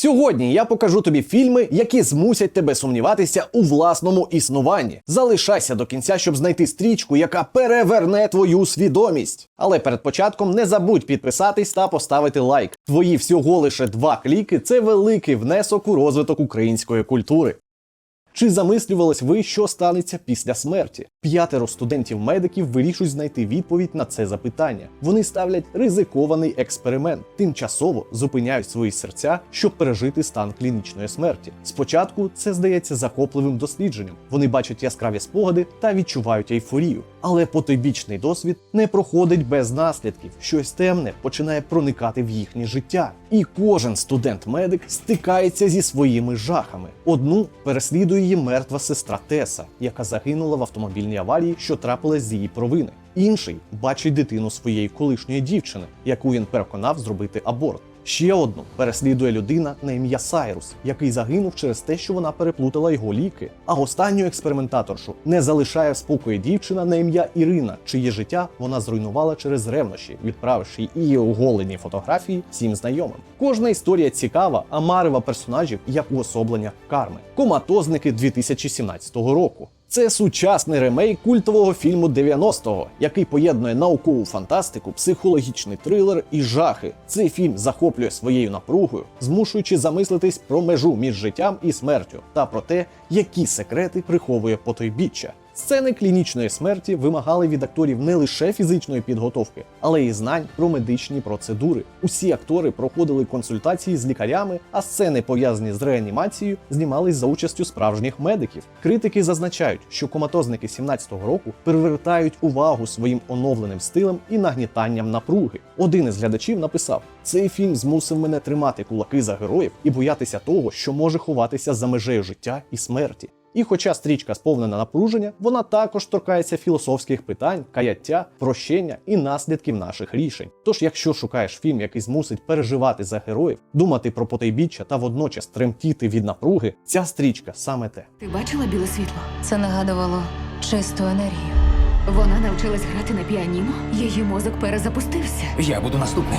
Сьогодні я покажу тобі фільми, які змусять тебе сумніватися у власному існуванні. Залишайся до кінця, щоб знайти стрічку, яка переверне твою свідомість. Але перед початком не забудь підписатись та поставити лайк. Твої всього лише два кліки це великий внесок у розвиток української культури. Чи замислювались ви, що станеться після смерті? П'ятеро студентів-медиків вирішують знайти відповідь на це запитання. Вони ставлять ризикований експеримент, тимчасово зупиняють свої серця, щоб пережити стан клінічної смерті. Спочатку це здається захопливим дослідженням. Вони бачать яскраві спогади та відчувають ейфорію. Але потойбічний досвід не проходить без наслідків. Щось темне починає проникати в їхнє життя. І кожен студент-медик стикається зі своїми жахами. Одну переслідує її мертва сестра Теса, яка загинула в автомобільній аварії, що трапилась з її провини. Інший бачить дитину своєї колишньої дівчини, яку він переконав зробити аборт. Ще одну переслідує людина на ім'я Сайрус, який загинув через те, що вона переплутала його ліки. А останню експериментаторшу не залишає в спокої дівчина на ім'я Ірина, чиє життя вона зруйнувала через ревнощі, відправивши її оголені фотографії всім знайомим. Кожна історія цікава, а марева персонажів як уособлення карми. Коматозники 2017 року. Це сучасний ремейк культового фільму 90-го, який поєднує наукову фантастику, психологічний трилер і жахи. Цей фільм захоплює своєю напругою, змушуючи замислитись про межу між життям і смертю та про те, які секрети приховує потойбіччя. Сцени клінічної смерті вимагали від акторів не лише фізичної підготовки, але й знань про медичні процедури. Усі актори проходили консультації з лікарями, а сцени, пов'язані з реанімацією, знімались за участю справжніх медиків. Критики зазначають, що коматозники 17-го року привертають увагу своїм оновленим стилем і нагнітанням напруги. Один із глядачів написав: цей фільм змусив мене тримати кулаки за героїв і боятися того, що може ховатися за межею життя і смерті. І хоча стрічка сповнена напруження, вона також торкається філософських питань, каяття, прощення і наслідків наших рішень. Тож, якщо шукаєш фільм, який змусить переживати за героїв, думати про потайбіччя та водночас тремтіти від напруги, ця стрічка саме те. Ти бачила біле світло? Це нагадувало чисту енергію. Вона навчилась грати на піаніно, її мозок перезапустився. Я буду наступний.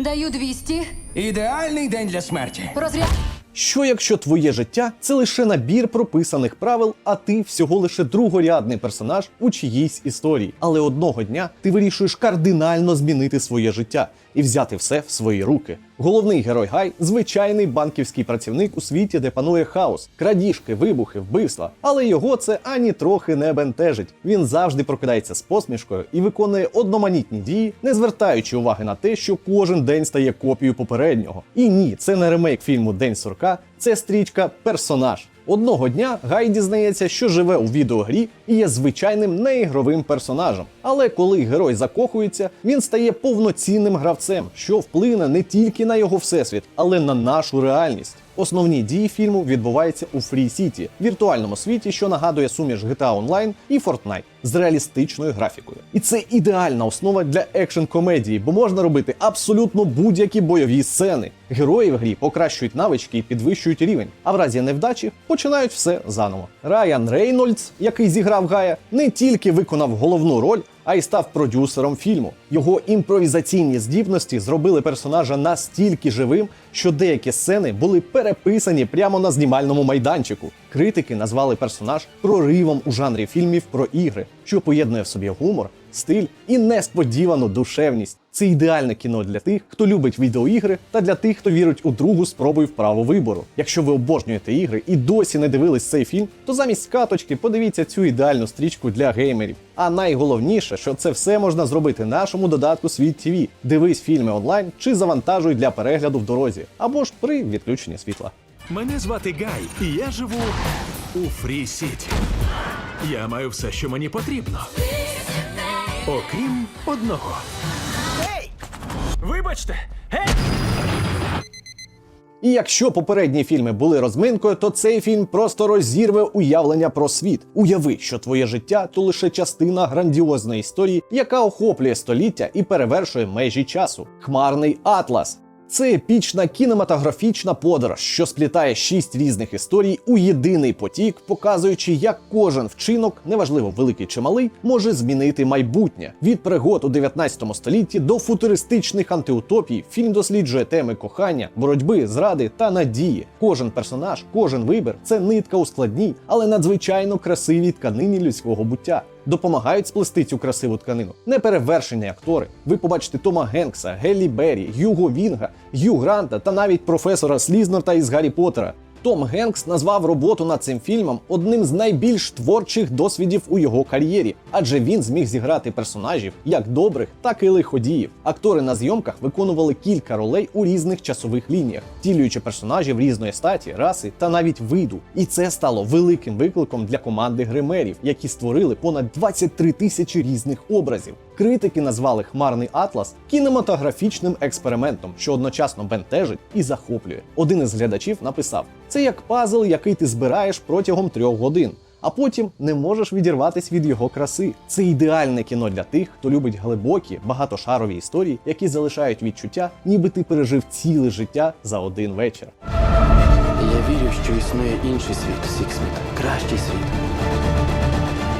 Даю 200. Ідеальний день для смерті. Розряд. Що якщо твоє життя це лише набір прописаних правил, а ти всього лише другорядний персонаж у чиїсь історії? Але одного дня ти вирішуєш кардинально змінити своє життя і взяти все в свої руки. Головний герой Гай звичайний банківський працівник у світі, де панує хаос, крадіжки, вибухи, вбивства. Але його це ані трохи не бентежить. Він завжди прокидається з посмішкою і виконує одноманітні дії, не звертаючи уваги на те, що кожен день стає копією попереднього. І ні, це не ремейк фільму День сурка, це стрічка персонаж. Одного дня Гай дізнається, що живе у відеогрі і є звичайним неігровим персонажем. Але коли герой закохується, він стає повноцінним гравцем, що вплине не тільки на його всесвіт, але на нашу реальність. Основні дії фільму відбуваються у Фрі Сіті, віртуальному світі, що нагадує суміш GTA Online і Fortnite з реалістичною графікою. І це ідеальна основа для екшн комедії, бо можна робити абсолютно будь-які бойові сцени. Герої в грі покращують навички і підвищують рівень, а в разі невдачі починають все заново. Райан Рейнольдс, який зіграв Гая, не тільки виконав головну роль, а й став продюсером фільму. Його імпровізаційні здібності зробили персонажа настільки живим, що деякі сцени були переписані прямо на знімальному майданчику. Критики назвали персонаж проривом у жанрі фільмів про ігри, що поєднує в собі гумор, стиль і несподівану душевність. Це ідеальне кіно для тих, хто любить відеоігри, та для тих, хто вірить у другу спробу в право вибору. Якщо ви обожнюєте ігри і досі не дивились цей фільм, то замість каточки подивіться цю ідеальну стрічку для геймерів. А найголовніше, що це все можна зробити нашому додатку Світ ТВ. Дивись фільми онлайн чи завантажуй для перегляду в дорозі, або ж при відключенні світла. Мене звати Гай, і я живу у Фрі Сіті. Я маю все, що мені потрібно. Окрім одного. Гей! Вибачте! Гей! І якщо попередні фільми були розминкою, то цей фільм просто розірве уявлення про світ. Уяви, що твоє життя то лише частина грандіозної історії, яка охоплює століття і перевершує межі часу. Хмарний атлас. Це епічна кінематографічна подорож, що сплітає шість різних історій у єдиний потік, показуючи, як кожен вчинок, неважливо великий чи малий, може змінити майбутнє. Від пригод у 19 столітті до футуристичних антиутопій фільм досліджує теми кохання, боротьби, зради та надії. Кожен персонаж, кожен вибір це нитка у складній, але надзвичайно красивій тканині людського буття. Допомагають сплести цю красиву тканину неперевершені актори. Ви побачите Тома Генкса, Геллі Беррі, Юго Вінга, Ю Гранта та навіть професора Слізнерта із Гаррі Поттера. Том Генкс назвав роботу над цим фільмом одним з найбільш творчих досвідів у його кар'єрі, адже він зміг зіграти персонажів як добрих, так і лиходіїв. Актори на зйомках виконували кілька ролей у різних часових лініях, втілюючи персонажів різної статі, раси та навіть виду. І це стало великим викликом для команди гримерів, які створили понад 23 тисячі різних образів. Критики назвали Хмарний Атлас кінематографічним експериментом, що одночасно бентежить і захоплює. Один із глядачів написав: це як пазл, який ти збираєш протягом трьох годин. А потім не можеш відірватись від його краси. Це ідеальне кіно для тих, хто любить глибокі, багатошарові історії, які залишають відчуття, ніби ти пережив ціле життя за один вечір. Я вірю, що існує інший світ, Сіксміт, кращий світ.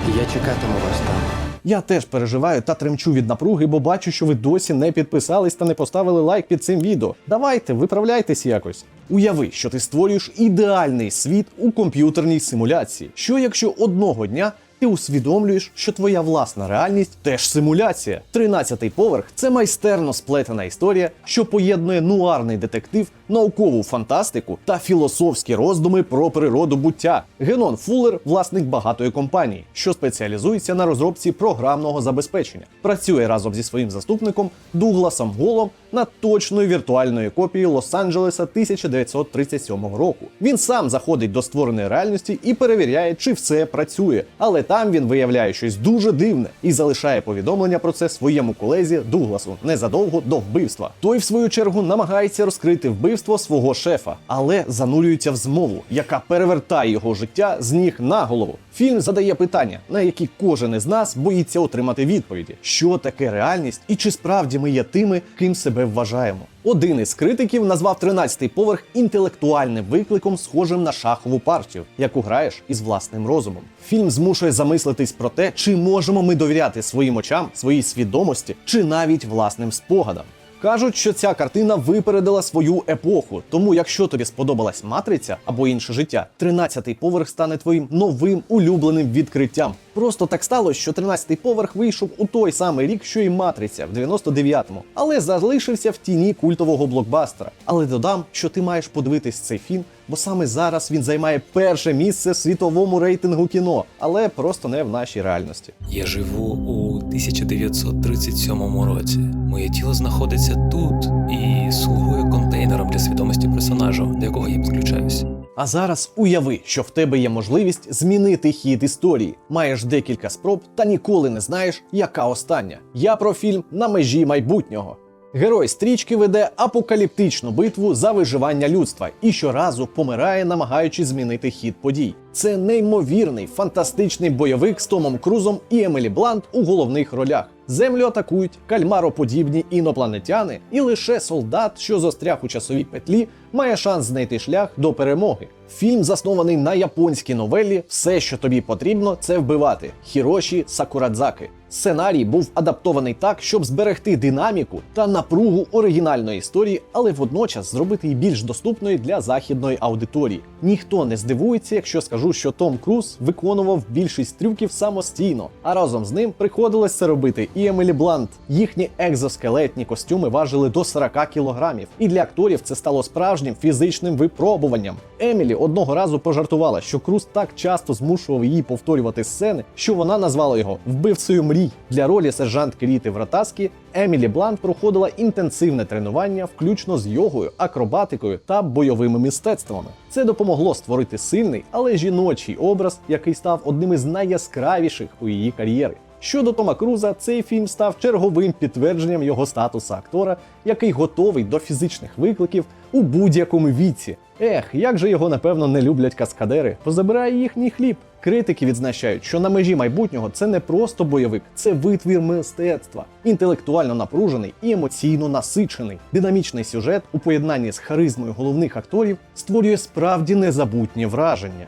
Я чекатиму вас там. Я теж переживаю та тремчу від напруги, бо бачу, що ви досі не підписались та не поставили лайк під цим відео. Давайте, виправляйтесь якось. Уяви, що ти створюєш ідеальний світ у комп'ютерній симуляції. Що якщо одного дня ти усвідомлюєш, що твоя власна реальність теж симуляція. Тринадцятий поверх це майстерно сплетена історія, що поєднує нуарний детектив, наукову фантастику та філософські роздуми про природу буття. Генон Фуллер власник багатої компанії, що спеціалізується на розробці програмного забезпечення. Працює разом зі своїм заступником Дугласом Голом над точною віртуальною копією Лос-Анджелеса 1937 року. Він сам заходить до створеної реальності і перевіряє, чи все працює. Але там він виявляє щось дуже дивне і залишає повідомлення про це своєму колезі Дугласу незадовго до вбивства. Той, в свою чергу, намагається розкрити вбивство свого шефа, але занурюється в змову, яка перевертає його життя з ніг на голову. Фільм задає питання, на які кожен із нас боїться отримати відповіді: що таке реальність і чи справді ми є тими, ким себе вважаємо. Один із критиків назвав 13-й поверх інтелектуальним викликом, схожим на шахову партію, яку граєш із власним розумом. Фільм змушує замислитись про те, чи можемо ми довіряти своїм очам, своїй свідомості, чи навіть власним спогадам. Кажуть, що ця картина випередила свою епоху. Тому, якщо тобі сподобалась матриця або інше життя, 13-й поверх стане твоїм новим улюбленим відкриттям. Просто так сталося, що 13-й поверх вийшов у той самий рік, що і матриця в 99-му, але залишився в тіні культового блокбастера. Але додам, що ти маєш подивитись цей фільм, бо саме зараз він займає перше місце в світовому рейтингу кіно, але просто не в нашій реальності. Я живу у 1937 році. Моє тіло знаходиться тут і слугує контейнером для свідомості персонажа, до якого я підключаюсь. А зараз уяви, що в тебе є можливість змінити хід історії. Маєш декілька спроб та ніколи не знаєш, яка остання. Я про фільм на межі майбутнього. Герой стрічки веде апокаліптичну битву за виживання людства і щоразу помирає, намагаючись змінити хід подій. Це неймовірний фантастичний бойовик з Томом Крузом і Емілі Блант у головних ролях. Землю атакують кальмароподібні інопланетяни, і лише солдат, що застряг у часовій петлі, має шанс знайти шлях до перемоги. Фільм заснований на японській новелі Все, що тобі потрібно, це вбивати Хіроші Сакурадзаки. Сценарій був адаптований так, щоб зберегти динаміку та напругу оригінальної історії, але водночас зробити її більш доступною для західної аудиторії. Ніхто не здивується, якщо скажу, що Том Круз виконував більшість трюків самостійно, а разом з ним приходилось це робити і Емілі Блант. Їхні екзоскелетні костюми важили до 40 кілограмів, і для акторів це стало справжнім фізичним випробуванням. Емілі одного разу пожартувала, що Круз так часто змушував її повторювати сцени, що вона назвала його вбивцею мрій. Для ролі сержантки Ріти Вратаскі Емілі Блант проходила інтенсивне тренування, включно з йогою, акробатикою та бойовими мистецтвами. Це допомогло створити сильний, але жіночий образ, який став одним із найяскравіших у її кар'єри. Щодо Тома Круза, цей фільм став черговим підтвердженням його статусу актора, який готовий до фізичних викликів у будь-якому віці. Ех, як же його напевно не люблять каскадери, позабирає їхній хліб. Критики відзначають, що на межі майбутнього це не просто бойовик, це витвір мистецтва, інтелектуально напружений і емоційно насичений. Динамічний сюжет у поєднанні з харизмою головних акторів створює справді незабутнє враження.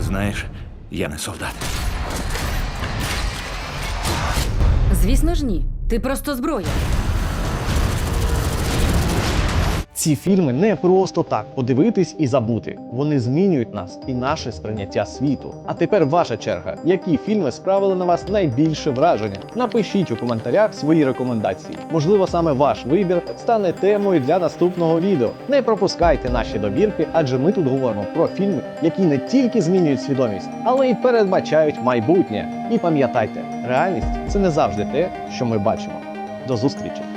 Знаєш, я не солдат. Звісно ж ні. Ти просто зброя. Ці фільми не просто так подивитись і забути. Вони змінюють нас і наше сприйняття світу. А тепер ваша черга. Які фільми справили на вас найбільше враження? Напишіть у коментарях свої рекомендації. Можливо, саме ваш вибір стане темою для наступного відео. Не пропускайте наші добірки, адже ми тут говоримо про фільми, які не тільки змінюють свідомість, але й передбачають майбутнє. І пам'ятайте, реальність це не завжди те, що ми бачимо. До зустрічі!